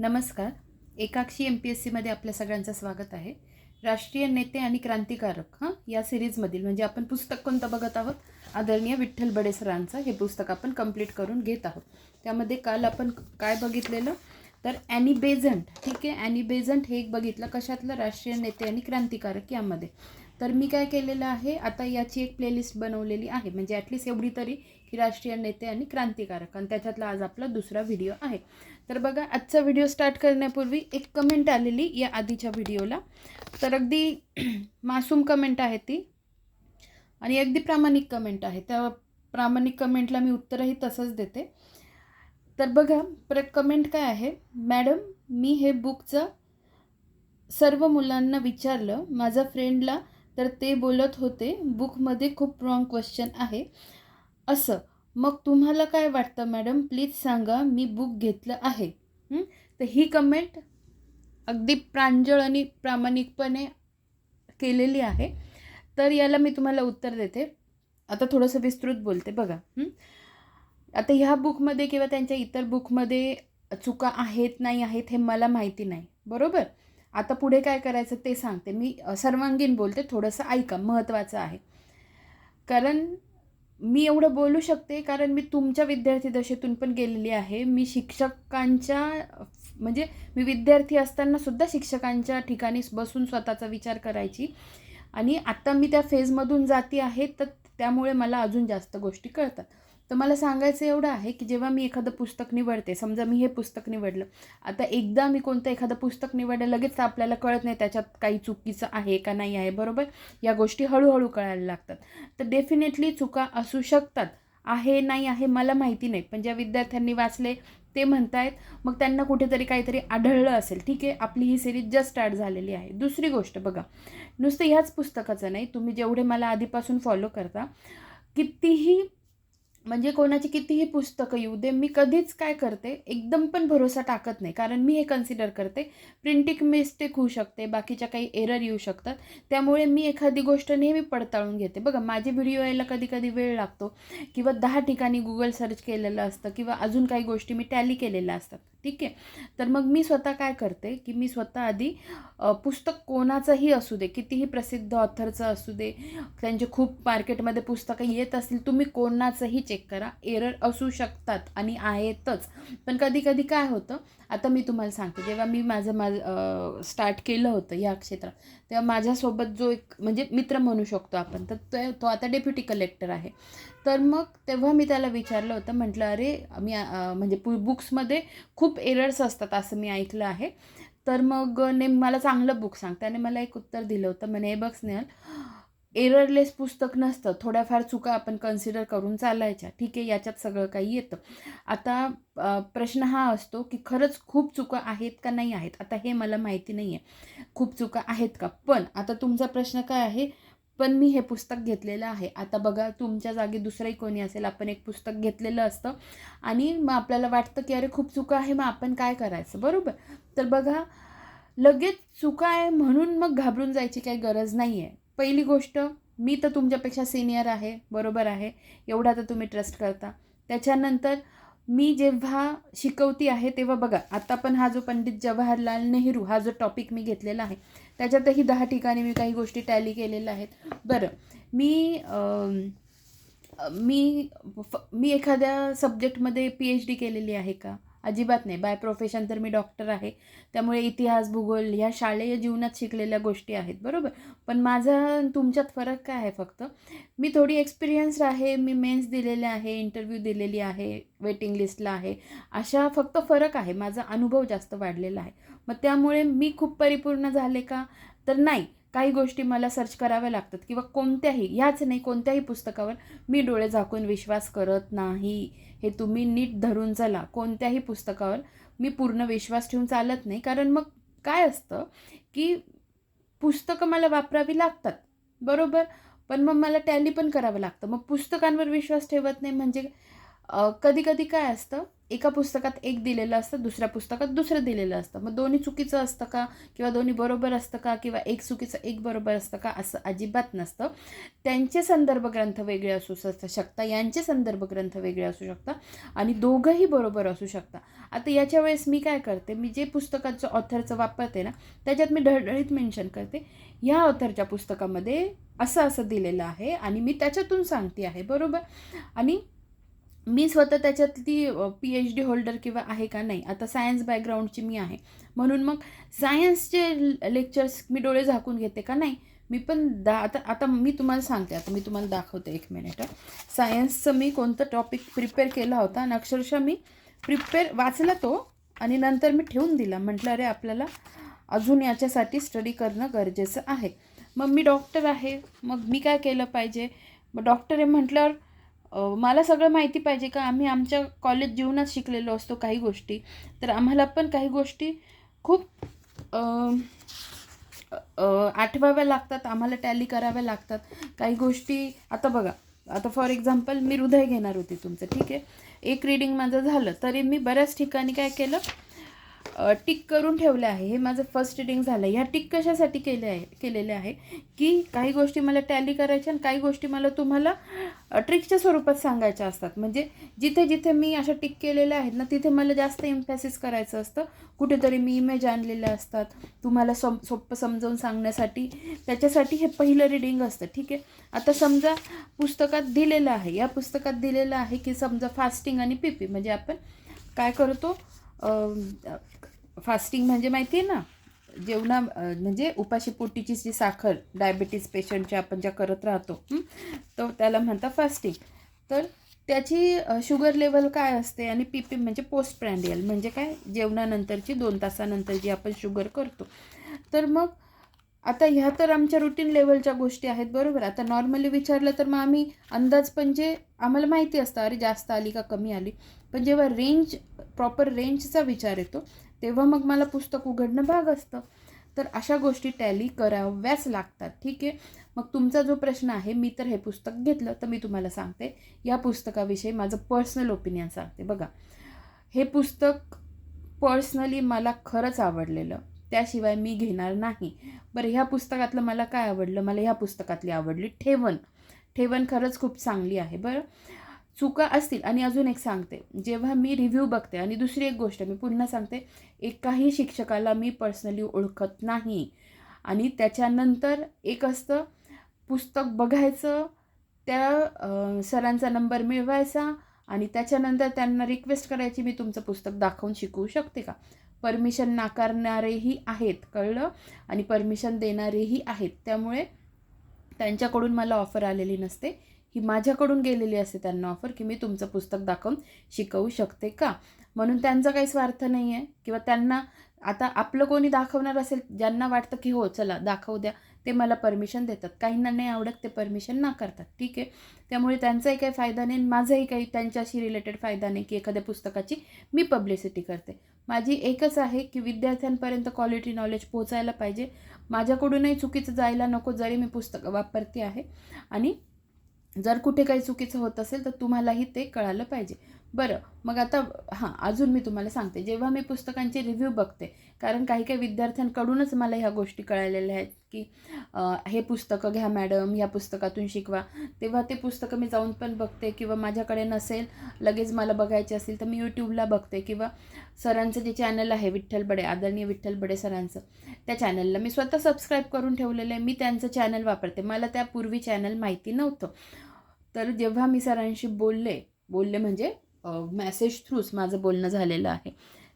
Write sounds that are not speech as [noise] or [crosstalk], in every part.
नमस्कार. एकाक्षी M P S सीमध्ये आपल्या सगळ्यांचं स्वागत आहे. राष्ट्रीय नेते आणि क्रांतिकारक हां? या सिरीजमधील म्हणजे आपण पुस्तक कोणतं बघत आहोत? आदरणीय विठ्ठल बडे सरांचं हे पुस्तक आपण कंप्लीट करून घेत आहोत. त्यामध्ये काल आपण काय बघितलेलं? तर ॲनी बेझंट ठीक आहे? ॲनी बेझंट हे एक बघितलं कशातलं? राष्ट्रीय नेते आणि क्रांतिकारक यामध्ये. तर मी काय केलेलं आहे? आता याची एक प्लेलिस्ट बनवलेली आहे. म्हणजे ॲटलिस्ट एवढी तरी की राष्ट्रीय नेते आणि क्रांतिकारक. आणि त्याच्यातला आज आपला दुसरा व्हिडिओ आहे. तर बघा आजचा व्हिडिओ स्टार्ट करण्यापूर्वी एक कमेंट आलेली या आधीच्या व्हिडिओला तर अगदी [clears throat] मासूम कमेंट आहे ती. आणि अगदी प्रामाणिक कमेंट आहे. त्या प्रामाणिक कमेंटला मी उत्तरही तसंच देते. तर बघा प्र कमेंट काय आहे? मॅडम मी हे बुकचं सर्व मुलांना विचारलं. माझ्या फ्रेंडला तर ते बोलत होते. बुकमध्ये खूप रॉंग क्वेश्चन आहे. असं. मग तुम्हाला काय वाटतं मॅडम? प्लीज सांगा मी बुक घेतलं आहे. तर ही कमेंट अगदी प्रांजळ आणि प्रामाणिकपणे केलेली आहे. तर याला मी तुम्हाला उत्तर देते. आता थोडंसं विस्तृत बोलते बघा. आता ह्या बुकमध्ये किंवा त्यांच्या इतर बुकमध्ये चुका आहेत नाही आहेत हे मला माहिती नाही. बरोबर? आता पुढे काय करायचं ते सांगते. मी सर्वांगीण बोलते. थोडंसं ऐका. महत्त्वाचं आहे. कारण मी एवढं बोलू शकते कारण मी तुमच्या विद्यार्थी दशेतून पण गेलेली आहे. मी शिक्षकांच्या म्हणजे मी विद्यार्थी असताना सुद्धा शिक्षकांच्या ठिकाणी बसून स्वतःचा विचार करायची. आणि आत्ता मी त्या फेजमधून जाती आहे तर त्यामुळे मला अजून जास्त गोष्टी कळतात. तर मला सांगायचं एवढं आहे की जेव्हा मी एखादं पुस्तक निवडते समजा मी हे पुस्तक निवडलं आता एकदा मी कोणतं एखादं पुस्तक निवडलं लगेच आपल्याला कळत नाही त्याच्यात काही चुकीचं आहे का नाही आहे बरोबर? या गोष्टी हळूहळू कळायला लागतात. तर डेफिनेटली चुका असू शकतात. आहे नाही आहे मला माहिती नाही. पण ज्या विद्यार्थ्यांनी वाचले ते म्हणतायत मग त्यांना कुठेतरी काहीतरी आढळलं असेल. ठीक आहे आपली ही सिरीज जस्ट स्टार्ट झालेली आहे. दुसरी गोष्ट बघा नुसतं ह्याच पुस्तकाचं नाही तुम्ही जेवढे मला आधीपासून फॉलो करता कितीही म्हणजे कोणाची कितीही पुस्तकं येऊ दे मी कधीच काय करते एकदम पण भरोसा टाकत नाही. कारण मी हे कन्सिडर करते प्रिंटिंग मिस्टेक होऊ शकते बाकीच्या काही एरर येऊ शकतात. त्यामुळे मी एखादी गोष्ट नेहमी पडताळून घेते. बघा माझे व्हिडिओ यायला कधी कधी वेळ लागतो. किंवा दहा ठिकाणी गुगल सर्च केलेलं असतं किंवा अजून काही गोष्टी मी टॅली केलेल्या असतात. ठीक आहे? तर मग मी स्वतः काय करते की मी स्वतः आधी पुस्तक कोणाचंही असू दे कितीही प्रसिद्ध ऑथरचं असू दे त्यांचे खूप मार्केटमध्ये पुस्तकं येत असतील तुम्ही कोणाचंही चेक करा. एरर असू शकतात आणि आहेतच. पण कधी कधी काय होतं आता मी तुम्हाला सांगते जेव्हा मी माझं माझं स्टार्ट केलं होतं या क्षेत्रात तेव्हा माझ्यासोबत जो एक म्हणजे मित्र म्हणू शकतो आपण तर तो आता डेप्युटी कलेक्टर आहे. तर मग तेव्हा मी त्याला विचारलं होतं म्हटलं अरे मी म्हणजे पु बुक्समध्ये खूप एरर्स असतात असं मी ऐकलं आहे. तर मग नेम मला चांगलं बुक सांग त्याने मला एक उत्तर दिलं होतं म्हणे हे बघ स्नेहल एररलेस पुस्तक नसतं थोड्याफार चुका आपण कन्सिडर करून चालायच्या ठीक आहे याच्यात सगळं काही येतं. आता प्रश्न हा असतो की खरंच खूप चुका आहेत का नाही आहेत? आता हे मला माहिती नाही आहे खूप चुका आहेत का? पण आता तुमचा प्रश्न काय आहे? पण मी हे पुस्तक घेतलेलं आहे. आता बघा तुमच्या जागी दुसरंही कोणी असेल आपण एक पुस्तक घेतलेलं असतं. आणि मग आपल्याला वाटतं की अरे खूप चुका आहे मग आपण काय करायचं? बरोबर? तर बघा लगेच चुका आहे म्हणून मग घाबरून जायची काही गरज नाही आहे पहिली गोष्ट मी तर तुमच्यापेक्षा सिनियर आहे बरोबर आहे. एवढा तर तुम्ही ट्रस्ट करता. त्याच्यानंतर मी जेव्हा शिकवती आहे तेव्हा बघा आता पण हा जो पंडित जवाहरलाल नेहरू हा जो टॉपिक मी घेतलेला आहे त्याच्यातही दहा ठिकाणी मी काही गोष्टी टॅली केलेल्या आहेत. बरं मी मी फ- मी एखाद्या सब्जेक्टमध्ये पी एच डी केलेली आहे का? अजिबात नाही. बाय प्रोफेशन तर मी डॉक्टर आहे. त्यामुळे इतिहास भूगोल ह्या शालेय जीवनात शिकलेल्या गोष्टी आहेत. बरोबर? पण माझा तुमच्यात फरक काय आहे फक्त? मी थोडी एक्सपिरियन्स आहे. मी मेन्स दिलेले आहे इंटरव्ह्यू दिलेली आहे वेटिंग लिस्टला आहे. अशा फक्त फरक आहे. माझा अनुभव जास्त वाढलेला आहे. मग त्यामुळे मी खूप परिपूर्ण झाले का? तर नाही. काही गोष्टी मला सर्च कराव्या लागतात किंवा कोणत्याही ह्याच नाही कोणत्याही पुस्तकावर मी डोळे झाकून विश्वास करत नाही. हे तुम्ही नीट धरून चला. कोणत्याही पुस्तकावर मी पूर्ण विश्वास ठेवून चालत नाही. कारण मग काय असतं की पुस्तकं मला वापरावी लागतात. बरोबर? पण मग मला टॅली पण करावं लागतं. मग पुस्तकांवर विश्वास ठेवत नाही म्हणजे कधी कधी काय असतं? एका पुस्तकात एक दिलेलं असतं दुसऱ्या पुस्तकात दुसरं दिलेलं असतं. मग दोन्ही चुकीचं असतं का? किंवा दोन्ही बरोबर असतं का? किंवा एक चुकीचं एक बरोबर असतं का? असं अजिबात नसतं. त्यांचे संदर्भ ग्रंथ वेगळे असू स- शकता. यांचे संदर्भ ग्रंथ वेगळे असू शकता. आणि दोघंही बरोबर असू शकता. आता याच्या वेळेस मी काय करते? मी जे पुस्तकाचं ऑथरचं वापरते ना त्याच्यात मी ढळढळीत मेन्शन करते. ह्या ऑथरच्या पुस्तकामध्ये असं असं दिलेलं आहे आणि मी त्याच्यातून सांगते आहे. बरोबर? आणि मी स्वतः त्याच्यातली पी एच डी होल्डर किंवा आहे का नाही आता सायन्स बॅकग्राऊंडची मी आहे. म्हणून मग सायन्सचे लेक्चर्स मी डोळे झाकून घेते का नाही मी पण दा आता आता मी तुम्हाला सांगते आता मी तुम्हाला दाखवते एक मिनिट सायन्सचं मी कोणतं टॉपिक प्रिपेअर केला होता आणि अक्षरशः मी प्रिपेअर वाचला तो आणि नंतर मी ठेवून दिला. म्हटलं अरे आपल्याला अजून याच्यासाठी स्टडी करणं गरजेचं आहे. मग मी डॉक्टर आहे मग मी काय केलं पाहिजे? मग डॉक्टर आहे म्हटल्यावर मला सगळं माहिती पाहिजे का आम्ही आमच्या कॉलेज जीवनात शिकलेलो असतो काही गोष्टी. तर आम्हाला पण काही गोष्टी खूप आठवाव्या लागतात आम्हाला टॅली कराव्या लागतात. काही गोष्टी आता बघा आता फॉर एक्झाम्पल मी हृदय घेणार होती तुमचं ठीक आहे? एक रीडिंग माझं झालं तरी मी बऱ्याच ठिकाणी काय केलं? टिक करून ठेवले आहे. हे माझं फर्स्ट रिडिंग झालं. ह्या टिक कशासाठी केले आहे? केलेले आहे? की काही गोष्टी मला टॅली करायच्या आणि काही गोष्टी मला तुम्हाला ट्रिकच्या स्वरूपात सांगायच्या असतात. म्हणजे जिथे जिथे मी अशा टिक केलेल्या आहेत ना तिथे मला जास्त इम्फॅसिस करायचं असतं. कुठेतरी मी इमेज आणलेल्या असतात. तुम्हाला सम सोपं समजावून सांगण्यासाठी. त्याच्यासाठी हे पहिलं रिडिंग असतं. ठीक आहे? आता समजा पुस्तकात दिलेलं आहे. या पुस्तकात दिलेलं आहे की समजा फास्टिंग आणि पीपी म्हणजे आपण काय करतो? फास्टिंग म्हणजे माहिती आहे ना? जेवणा म्हणजे उपाशी पोटीची जी साखर डायबिटीज पेशंटच्या आपण ज्या करत राहतो तो तर त्याला म्हणतात फास्टिंग तर त्याची शुगर लेवल काय असते आणि पी पी म्हणजे पोस्ट प्रँडियल म्हणजे काय? जेवणानंतरची दोन तासानंतर जी आपण शुगर करतो. तर मग आता ह्या तर आमच्या रुटीन लेवलच्या गोष्टी आहेत बरोबर? आता नॉर्मली विचारलं तर मग आम्ही अंदाज पण जे आम्हाला माहिती असतं अरे जास्त आली का कमी आली? पण जेव्हा रेंज प्रॉपर रेंजचा विचार येतो तेव्हा मग मला पुस्तक उघडणं भाग असतं. तर अशा गोष्टी टॅली कराव्याच लागतात. ठीक आहे? मग तुमचा जो प्रश्न आहे मी तर हे पुस्तक घेतलं तर मी तुम्हाला सांगते. या पुस्तकाविषयी माझं पर्सनल ओपिनियन सांगते. बघा हे पुस्तक पर्सनली मला खरंच आवडलेलं. त्याशिवाय मी घेणार नाही. बरं ह्या पुस्तकातलं मला काय आवडलं? मला ह्या पुस्तकातली आवडली ठेवण. ठेवण खरंच खूप चांगली आहे. बरं? चुका असतील. आणि अजून एक सांगते. जेव्हा मी रिव्ह्यू बघते आणि दुसरी एक गोष्ट मी पुन्हा सांगते एकाही शिक्षकाला मी पर्सनली ओळखत नाही. आणि त्याच्यानंतर एक असतं पुस्तक बघायचं त्या सरांचा नंबर मिळवायचा आणि त्याच्यानंतर त्यांना रिक्वेस्ट करायची मी तुमचं पुस्तक दाखवून शिकवू शकते का? परमिशन नाकारणारेही आहेत कळलं? आणि परमिशन देणारेही आहेत. त्यामुळे त्यांच्याकडून मला ऑफर आलेली नसते. ही माझ्याकडून गेलेली असते त्यांना ऑफर की मी तुमचं पुस्तक दाखवून शिकवू शकते का? म्हणून त्यांचा काही स्वार्थ नाही आहे किंवा त्यांना आता आपलं कोणी दाखवणार असेल ज्यांना वाटतं की हो चला दाखवू द्या ते मला परमिशन देतात. काहींना नाही आवडत ते परमिशन नाकारतात ठीक आहे? त्यामुळे त्यांचाही काही फायदा नाही आणि माझाही काही त्यांच्याशी रिलेटेड फायदा नाही की एखाद्या पुस्तकाची मी पब्लिसिटी करते. माझी एकच आहे की विद्यार्थ्यांपर्यंत क्वालिटी नॉलेज पोचायला पाहिजे. माझ्याकडूनही चुकीचं जायला नको जरी मी पुस्तकं वापरते आहे. आणि जर कुठे काही चुकीचं होत असेल तर तुम्हालाही ते कळालं पाहिजे. बरं मग आता हां अजून मी तुम्हाला सांगते. जेव्हा मी पुस्तकांचे रिव्ह्यू बघते कारण काही काही विद्यार्थ्यांकडूनच मला ह्या गोष्टी कळालेल्या आहेत की हे पुस्तकं घ्या मॅडम ह्या पुस्तकातून शिकवा. तेव्हा ते पुस्तकं मी जाऊन पण बघते किंवा माझ्याकडे नसेल लगेच मला बघायचे असेल तर मी यूट्यूबला बघते किंवा सरांचं जे चॅनल आहे विठ्ठल बडे आदरणीय विठ्ठल बडे सरांचं त्या चॅनलला मी स्वतः सबस्क्राईब करून ठेवलेलं आहे. मी त्यांचं चॅनल वापरते. मला त्यापूर्वी चॅनल माहिती नव्हतं. तर जेव्हा मी सरांशी बोलले बोलले म्हणजे मॅसेज थ्रूच माझं बोलणं झालेलं आहे.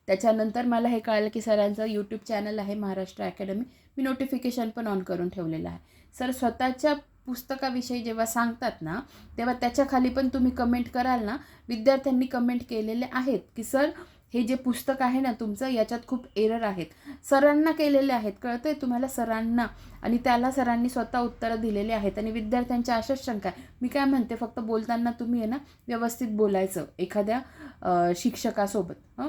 त्याच्यानंतर मला हे कळलं की सरांचं यूट्यूब चॅनल आहे महाराष्ट्र अकॅडमी मी नोटिफिकेशन पण ऑन करून ठेवलेलं आहे. सर स्वतःच्या पुस्तकाविषयी जेव्हा सांगतात ना तेव्हा त्याच्याखाली पण तुम्ही कमेंट कराल ना. विद्यार्थ्यांनी कमेंट केलेले आहेत की सर हे जे पुस्तक आहे ना तुमचं याच्यात खूप एरर आहेत. सरांना केलेले आहेत कळतंय तुम्हाला? सरांना. आणि त्याला सरांनी स्वतः उत्तरं दिलेले आहेत. आणि विद्यार्थ्यांच्या अशाच शंका आहे मी काय म्हणते फक्त बोलताना तुम्ही आहे ना व्यवस्थित बोलायचं एखाद्या शिक्षकासोबत. हं?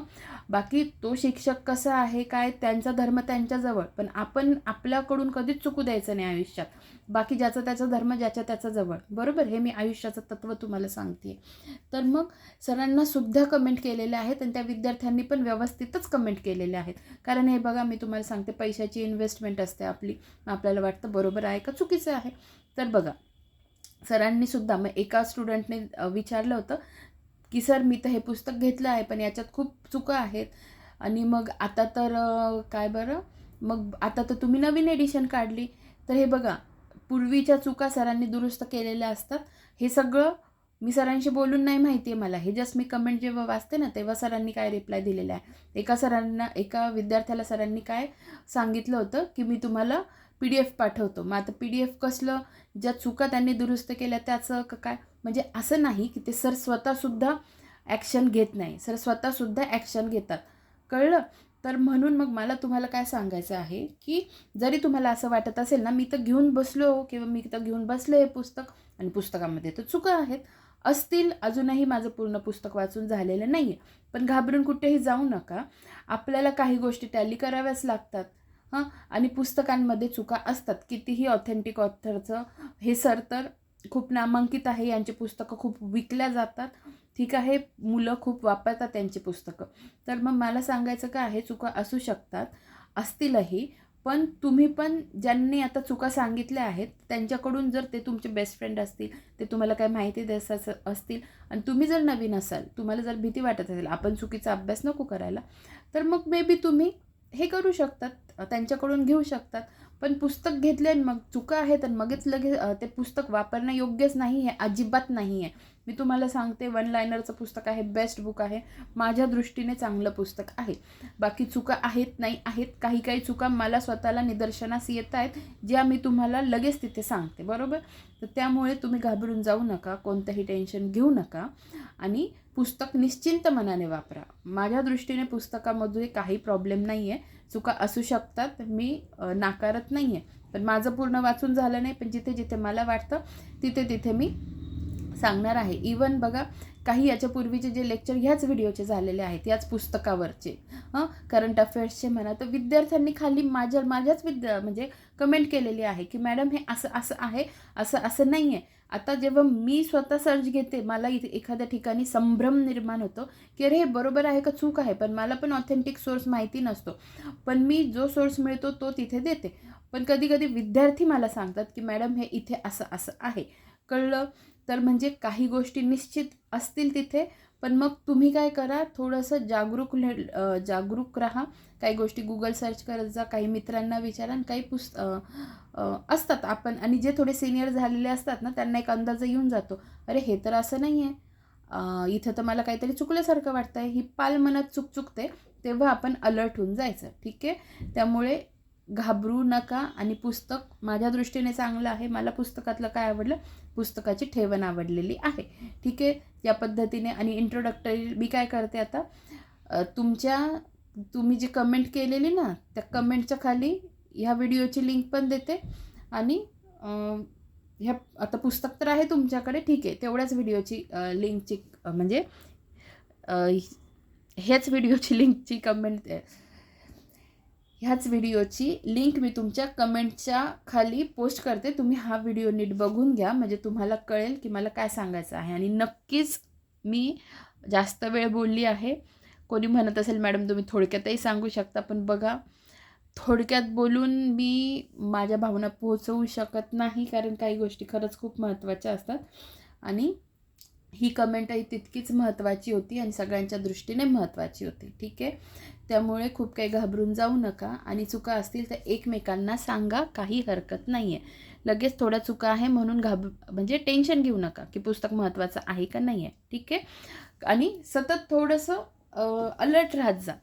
बाकी तो शिक्षक कसा आहे काय? त्यांचा धर्म त्यांच्याजवळ. पण आपण आपल्याकडून कधीच चुकू द्यायचं नाही आयुष्यात. बाकी ज्याचा त्याचा धर्म ज्याच्या त्याचा जवळ. बरोबर? हे मी आयुष्याचं तत्त्व तुम्हाला सांगते तर मग सरांना सुद्धा कमेंट केलेले आहेत आणि त्या विद्यार्थ्यांनी पण व्यवस्थितच कमेंट केलेले आहेत. कारण हे बघा मी तुम्हाला सांगते पैशाची इन्व्हेस्टमेंट असते आपली. आपल्याला वाटतं बरोबर आहे का? चुकीचं आहे. तर बघा सरांनी सुद्धा मग एका स्टुडंटने विचारलं होतं की सर मी तर हे पुस्तक घेतलं आहे पण याच्यात खूप चुका आहेत. आणि मग आता तर काय बरं? मग आता तर तुम्ही नवीन एडिशन काढली. तर हे बघा पूर्वीच्या चुका सरांनी दुरुस्त केलेल्या असतात. हे सगळं मी सरांशी बोलून नाही माहिती आहे मला. हे जस्ट मी कमेंट जेव्हा वाचते ना तेव्हा सरांनी काय रिप्लाय दिलेला आहे. एका सरांना एका विद्यार्थ्याला सरांनी काय सांगितलं होतं की मी तुम्हाला पी डी एफ पाठवतो. मग आता पी डी एफ कसलं ज्या चुका त्यांनी दुरुस्त केल्या त्याचं काय? म्हणजे असं नाही की ते सर स्वतःसुद्धा ॲक्शन घेत नाही. सर स्वतःसुद्धा ॲक्शन घेतात. कळलं? तर म्हणून मग मला तुम्हाला काय सांगायचं आहे की जरी तुम्हाला असं वाटत असेल ना मी तर घेऊन बसलो किंवा मी तर घेऊन बसले हे पुस्तक आणि पुस्तकामध्ये तर चुका आहेत. असतील अजूनही माझं पूर्ण पुस्तक वाचून झालेलं नाही आहे पण घाबरून कुठेही जाऊ नका. आपल्याला काही गोष्टी टॅली कराव्याच लागतात हां? आणि पुस्तकांमध्ये चुका असतात. कितीही ऑथेंटिक ऑथरचं हे सर तर खूप नामांकित आहे. यांची पुस्तकं खूप विकल्या जातात. ठीक आहे मुलं खूप वापरतात त्यांची पुस्तकं. तर मग मला सांगायचं काय आहे चुका असू शकतात असतीलही पण तुम्ही पण ज्यांनी आता चुका सांगितल्या आहेत त्यांच्याकडून जर ते तुमचे बेस्ट फ्रेंड असतील ते तुम्हाला काय माहिती देत असतील आणि तुम्ही जर नवीन असाल तुम्हाला जर भीती वाटत असेल आपण चुकीचा अभ्यास नको करायला तर मग मे बी तुम्ही हे करू शकतात त्यांच्याकडून घेऊ शकतात पण पुस्तक घेतले आणि मग चुका आहेत आणि मगच लगेच ते पुस्तक वापरणं योग्यच नाही आहे अजिबात नाही आहे. मी तुम्हाला सांगते वन लायनरचं पुस्तक आहे बेस्ट बुक आहे. माझ्या दृष्टीने चांगलं पुस्तक आहे. बाकी चुका आहेत नाही आहेत काही काही चुका मला स्वतःला निदर्शनास येत आहेत ज्या मी तुम्हाला लगेच तिथे सांगते बरोबर? तर त्यामुळे तुम्ही घाबरून जाऊ नका कोणतंही टेन्शन घेऊ नका आणि पुस्तक निश्चिंत मनाने वापरा. माझ्या दृष्टीने पुस्तकामध्ये काही प्रॉब्लेम नाही आहे चुका असू शकतात मी नाकारत नाही आहे पण माझं पूर्ण वाचून झालं नाही पण जिथे जिथे मला वाटतं तिथे तिथे मी सांगणार आहे. इवन बघा काही याच्यापूर्वीचे जे लेक्चर ह्याच व्हिडिओचे झालेले आहेत याच पुस्तकावरचे. हां? करंट अफेअर्सचे म्हणा. तर विद्यार्थ्यांनी खाली माझ्या माझ्याच विद्या म्हणजे कमेंट केलेली आहे की मॅडम हे असं असं आहे असं असं नाही आहे आता जेव्हा मी स्वतः सर्च घेते मला इथे एखाद्या ठिकाणी संभ्रम निर्माण होतो की अरे हे बरोबर आहे का? चूक आहे. पण मला पण ऑथेंटिक सोर्स माहिती नसतो. पण मी जो सोर्स मिळतो तो तिथे देते. पण कधी कधी विद्यार्थी मला सांगतात की मॅडम हे इथे असं असं आहे. कळलं तर म्हणजे काही गोष्टी निश्चित असतील तिथे. पण मग तुम्ही काय करा थोडंसं जागरूक जागरूक राहा. काही गोष्टी गुगल सर्च करत जा काही मित्रांना विचारा आणि काही पुस्त असतात आपण. आणि जे थोडे सिनियर झालेले असतात ना त्यांना एक अंदाज येऊन जातो. अरे हे तर असं नाही आहे इथं तर मला काहीतरी चुकल्यासारखं वाटतं आहे ही पाल मनात चुक चुकते तेव्हा आपण अलर्ट होऊन जायचं. ठीक आहे? त्यामुळे घाबरू नका. आणि पुस्तक माझ्या दृष्टीने चांगलं आहे. मला पुस्तकातलं काय आवडलं पुस्तकाची ठेवण आवडलेली आहे. ठीक आहे? या पद्धतीने आणि इंट्रोडक्टरी मी काय करते आता? तुमच्या तुम्ही जी कमेंट केलेली ना त्या कमेंटच्या खाली ह्या व्हिडिओची लिंक पण देते आणि ह्या आता पुस्तक तर आहे तुमच्याकडे ठीक आहे. तेवढ्याच व्हिडिओची लिंकची म्हणजे हेच व्हिडिओची लिंकची कमेंट ह्याच व्हिडिओची लिंक मी तुमच्या कमेंटच्या खाली पोस्ट करते. तुम्ही हा व्हिडिओ नीट बघून घ्या. म्हणजे तुम्हाला कळेल की मला काय सांगायचं आहे. आणि नक्कीच मी जास्त वेळ बोलली आहे. कोणी म्हणत असेल मॅडम तुम्ही थोडक्यातही सांगू शकता. पण बघा थोडक्यात बोलून मी माझ्या भावना पोहोचवू शकत नाही. कारण काही गोष्टी खरंच खूप महत्त्वाच्या असतात. आणि ही कमेंटही तितकीच महत्त्वाची होती आणि सगळ्यांच्या दृष्टीने महत्त्वाची होती. ठीक आहे? त्यामुळे खूप काही घाबरून जाऊ नका आणि चुका असतील तर एकमेकांना सांगा काही हरकत नाही आहे लगेच थोड्या चुका आहे म्हणून घाब म्हणजे टेन्शन घेऊ नका की पुस्तक महत्त्वाचं आहे का नाही आहे ठीक आहे? आणि सतत थोडंसं अलर्ट राहत जा.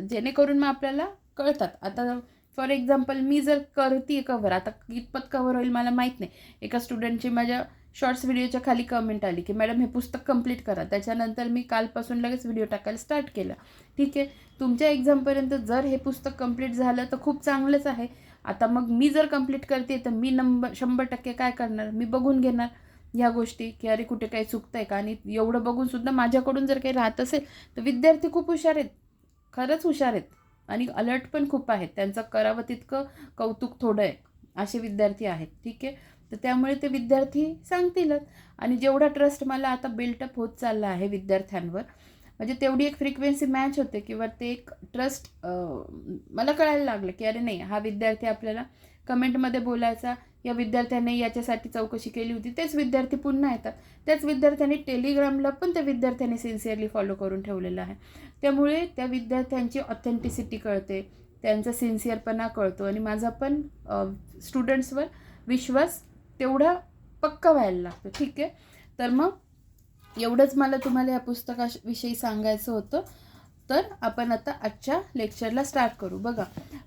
जेणेकरून मग आपल्याला कळतात. आता फॉर एक्झाम्पल मी जर करते कवर आता कितपत कवर होईल मला माहीत नाही. एका स्टुडंटची माझ्या शॉर्ट्स व्हिडिओच्या खाली कमेंट आली की मॅडम हे पुस्तक कंप्लीट करा. त्याच्यानंतर मी कालपासून लगेच व्हिडिओ टाकायला स्टार्ट केला. ठीक आहे तुमच्या एक्झामपर्यंत जर हे पुस्तक कंप्लीट झालं तर खूप चांगलंच आहे. आता मग मी जर कंप्लीट करते तर मी नंबर शंभर टक्के काय करणार? मी बघून घेणार ह्या गोष्टी की अरे कुठे काही चुकतं आहे का? आणि एवढं बघूनसुद्धा माझ्याकडून जर काही राहत असेल तर विद्यार्थी खूप हुशार आहेत. खरंच हुशार आहेत. आणि अलर्ट पण खूप आहेत. त्यांचं करावं तितकं कौतुक थोडं आहे. असे विद्यार्थी आहेत. ठीक आहे? तर त्यामुळे ते विद्यार्थी सांगतीलच. आणि जेवढा ट्रस्ट मला आता बिल्टअप होत चालला आहे विद्यार्थ्यांवर म्हणजे तेवढी एक फ्रिक्वेन्सी मॅच होते किंवा ते एक ट्रस्ट मला कळायला लागलं की अरे नाही हा विद्यार्थी आपल्याला कमेंटमध्ये बोलायचा या विद्यार्थ्याने याच्यासाठी चौकशी केली होती तेच विद्यार्थी पुन्हा येतात. त्याच विद्यार्थ्यांनी टेलिग्रामला पण त्या विद्यार्थ्यांनी सिन्सिअरली फॉलो करून ठेवलेलं आहे. त्यामुळे त्या विद्यार्थ्यांची ऑथेंटिसिटी कळते त्यांचा सिन्सिअरपणा कळतो आणि माझा पण स्टुडंट्सवर विश्वास तेवढा पक्का व्हायला लागतो. ठीक आहे? तर मग एवढंच मला तुम्हाला या पुस्तकाविषयी सांगायचं होतं. तर आपण आता आजच्या लेक्चरला स्टार्ट करू. बघा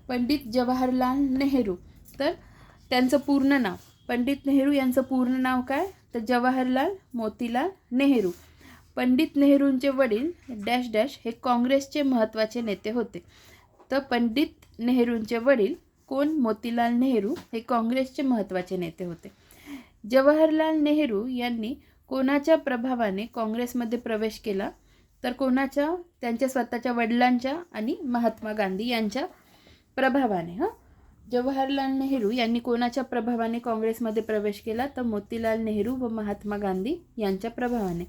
पंडित जवाहरलाल नेहरू. तर त्यांचं पूर्ण नाव. पंडित नेहरू यांचं पूर्ण नाव काय? तर जवाहरलाल मोतीलाल नेहरू. पंडित नेहरूंचे वडील डॅश डॅश हे काँग्रेसचे महत्त्वाचे नेते होते. तर पंडित नेहरूंचे वडील कोण? मोतीलाल नेहरू हे काँग्रेसचे महत्त्वाचे नेते होते. जवाहरलाल नेहरू यांनी कोणाच्या प्रभावाने काँग्रेसमध्ये प्रवेश केला? तर कोणाच्या? त्यांच्या स्वतःच्या वडिलांच्या आणि महात्मा गांधी यांच्या प्रभावाने हां? जवाहरलाल नेहरू यांनी कोणाच्या प्रभावाने काँग्रेसमध्ये प्रवेश केला? तर मोतीलाल नेहरू व महात्मा गांधी यांच्या प्रभावाने.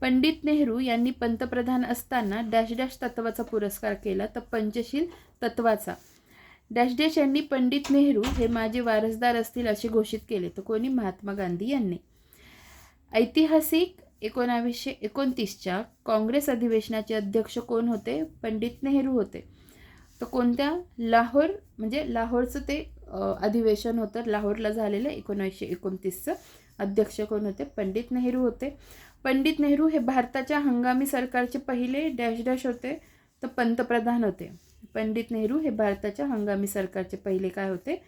पंडित नेहरू यांनी पंतप्रधान असताना डॅश डॅश तत्वाचा पुरस्कार केला. तर पंचशील तत्वाचा. डॅश डॅश यांनी पंडित नेहरू हे माझे वारसदार असतील असे घोषित केले. तर कोणी? महात्मा गांधी यांनी. ऐतिहासिक एकोणावीसशे एकोणतीसच्या काँग्रेस अधिवेशनाचे अध्यक्ष कोण होते? पंडित नेहरू होते. तर कोणत्या? लाहोर म्हणजे लाहोरचं ते अधिवेशन होतं. लाहोरला झालेलं एकोणावीसशे एकोणतीसचं अध्यक्ष कोण होते? पंडित नेहरू होते. पंडित नेहरू हे भारताच्या हंगामी सरकारचे पहिले डॅश डॅश होते. तर पंतप्रधान होते. पंडित नेहरू हे भारताच्या हंगामी सरकारचे पहिले काय होते?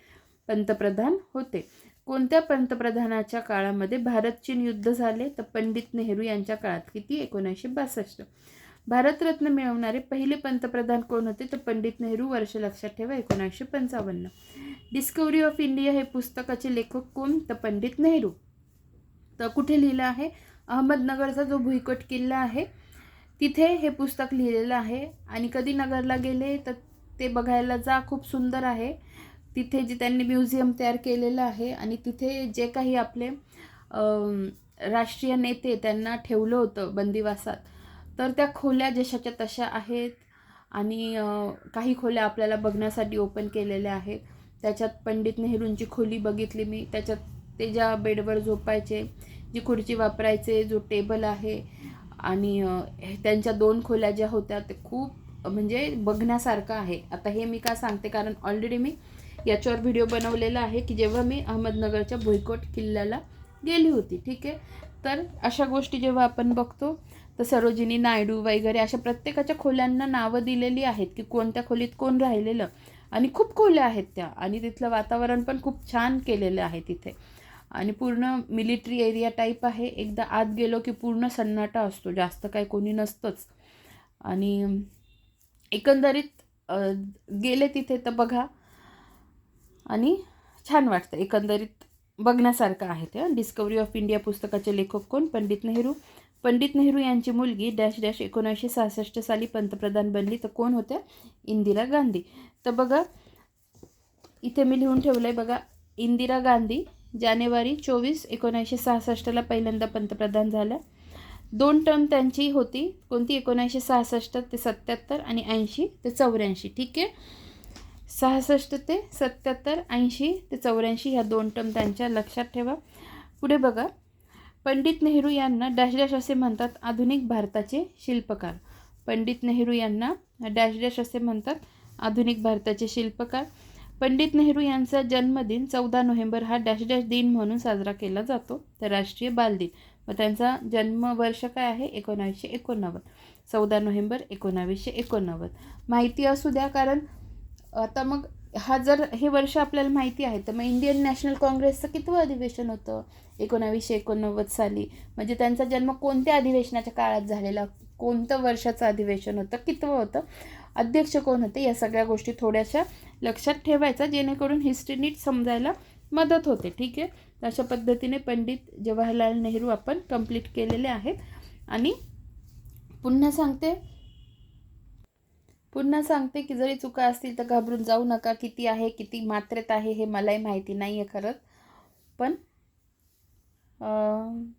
पंतप्रधान होते. कोणत्या पंतप्रधानाच्या काळामध्ये भारत चीन युद्ध झाले? तर पंडित नेहरू यांच्या काळात किती? एकोणीसशे बासष्ट. भारतरत्न मिळवणारे पहिले पंतप्रधान कोण होते? तर पंडित नेहरू वर्ष लक्षात ठेवा एकोणीसशे पंचावन्न. डिस्कवरी ऑफ इंडिया हे पुस्तकाचे लेखक कोण? तर पंडित नेहरू. तर कुठे लिहिलं आहे? अहमदनगरचा जो भुईकोट किल्ला आहे तिथे हे पुस्तक लिहिलेलं आहे. आणि कधी नगरला गेले तर ते बघायला जा खूप सुंदर आहे. तिथे जे त्यांनी म्युझियम तयार केलेलं आहे आणि तिथे जे काही आपले राष्ट्रीय नेते त्यांना ठेवलं होतं बंदिवासात. तर त्या खोल्या जशाच्या तशा आहेत. आणि काही खोल्या आपल्याला बघण्यासाठी ओपन केलेल्या आहेत. त्याच्यात पंडित नेहरूंची खोली बघितली मी. त्याच्यात ते ज्या बेडवर झोपायचे जी खुर्ची वापरायचे जो टेबल आहे आणि त्यांच्या दोन खोल्या ज्या होत्या ते खूप म्हणजे बघण्यासारखं आहे. आता हे मी का सांगते? कारण ऑलरेडी मी याच्यावर व्हिडिओ बनवलेला आहे की जेव्हा मी अहमदनगरच्या भुईकोट किल्ल्याला गेली होती ठीक आहे? तर अशा गोष्टी जेव्हा आपण बघतो तर सरोजिनी नायडू वगैरे अशा प्रत्येकाच्या खोल्यांना नावं दिलेली आहेत की कोणत्या खोलीत कोण राहिलेलं. आणि खूप खोल्या आहेत त्या आणि तिथलं वातावरण पण खूप छान केलेलं आहे तिथे. आणि पूर्ण मिलिटरी एरिया टाईप आहे. एकदा आत गेलो की पूर्ण सन्नाटा असतो. जास्त काय कोणी नसतंच. आणि एकंदरीत गेले तिथे तर बघा. आणि छान वाटतं. एकंदरीत बघण्यासारखं आहे ते. डिस्कवरी ऑफ इंडिया पुस्तकाचे लेखक कोण? पंडित नेहरू. पंडित नेहरू यांची मुलगी डॅश डॅश एकोणीसशे सहासष्ट साली पंतप्रधान बनली. तर कोण होत्या? इंदिरा गांधी. तर बघा इथे मी लिहून ठेवलं आहे बघा. इंदिरा गांधी जानेवारी चोवीस एकोणीसशे सहासष्टला पहिल्यांदा पंतप्रधान झाल्या. दोन टर्म त्यांची होती. कोणती? एकोणीसशे सहासष्ट ते सत्याहत्तर आणि ऐंशी ते चौऱ्याऐंशी. ठीक आहे? सहासष्ट ते सत्याहत्तर ऐंशी ते चौऱ्याऐंशी ह्या दोन टर्म त्यांच्या लक्षात ठेवा. पुढे बघा. पंडित नेहरू यांना डॅश डॅश असे म्हणतात आधुनिक भारताचे शिल्पकार. पंडित नेहरू यांना डॅश डॅश असे म्हणतात आधुनिक भारताचे शिल्पकार. पंडित नेहरू यांचा जन्मदिन चौदा नोव्हेंबर हा डॅश डॅश दिन म्हणून साजरा केला जातो. तर राष्ट्रीय बालदिन व त्यांचा जन्मवर्ष काय आहे? एकोणावीसशे एकोणनव्वद. चौदा नोव्हेंबर एकोणावीसशे एकोणनव्वद. माहिती असू द्या कारण आता मग हा जर हे वर्ष आपल्याला माहिती आहे तर मग इंडियन नॅशनल काँग्रेसचं कितवं अधिवेशन होतं? एकोणावीसशे एकोणनव्वद साली. म्हणजे त्यांचा जन्म कोणत्या अधिवेशनाच्या काळात झालेला? कोणतं वर्षाचं अधिवेशन होतं कितवं होतं अध्यक्ष कोण होते या सगळ्या गोष्टी थोड्याशा लक्षात ठेवायचा जेणेकरून हिस्ट्री नीट समजायला मदत होते ठीक आहे? अशा पद्धतीने पंडित जवाहरलाल नेहरू आपण कंप्लीट केलेले आहेत. आणि पुन्हा सांगते पुन्हा सांगते की जरी चुका असतील तर घाबरून जाऊ नका किती आहे किती मात्रेत आहे हे मलाही माहिती नाही आहे खरंच. पण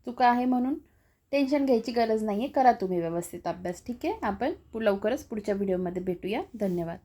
चुका आहे म्हणून टेन्शन घ्यायची गरज नाही आहे करा तुम्ही व्यवस्थित अभ्यास ठीक आहे? आपण लवकरच पुढच्या व्हिडिओमध्ये भेटूया. धन्यवाद.